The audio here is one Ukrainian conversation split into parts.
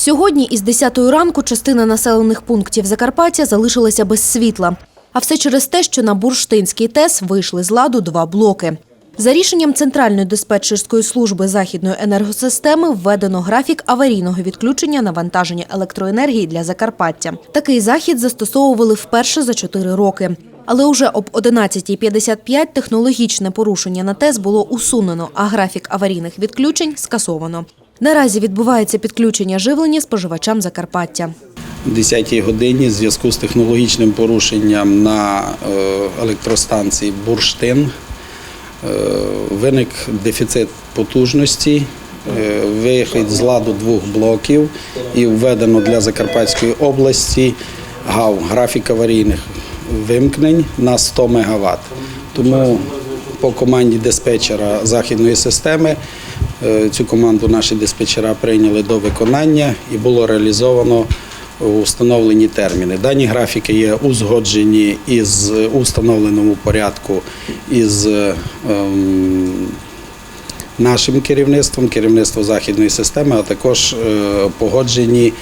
Сьогодні із 10 ранку частина населених пунктів Закарпаття залишилася без світла. А все через те, що на Бурштинський ТЕС вийшли з ладу два блоки. За рішенням Центральної диспетчерської служби західної енергосистеми введено графік аварійного відключення навантаження електроенергії для Закарпаття. Такий захід застосовували вперше за чотири роки. Але уже об 11.55 технологічне порушення на ТЕС було усунено, а графік аварійних відключень скасовано. Наразі відбувається підключення живлення споживачам Закарпаття. О 10 годині в зв'язку з технологічним порушенням на е, електростанції Бурштин е, виник дефіцит потужності, е, вихід з ладу двох блоків і введено для Закарпатської області ГАВ графік аварійних вимкнень на 100 МВт. Тому по команді диспетчера західної системи е, цю команду наші диспетчера прийняли до виконання і було реалізовано у встановлені терміни. Дані графіки є узгоджені із у встановленому порядку із ем, нашим керівництвом, керівництвом західної системи, а також е, погоджені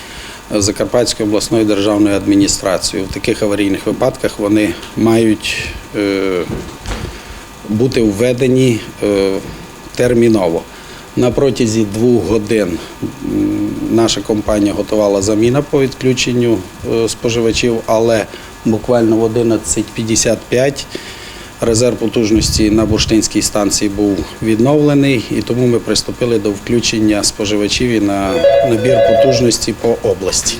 Закарпатською обласною державною адміністрацією. В таких аварійних випадках вони мають е, бути введені е, терміново. На протязі двох годин наша компанія готувала заміна по відключенню е, споживачів, але буквально в 11.55 резерв потужності на бурштинській станції був відновлений, і тому ми приступили до включення споживачів і на набір потужності по області.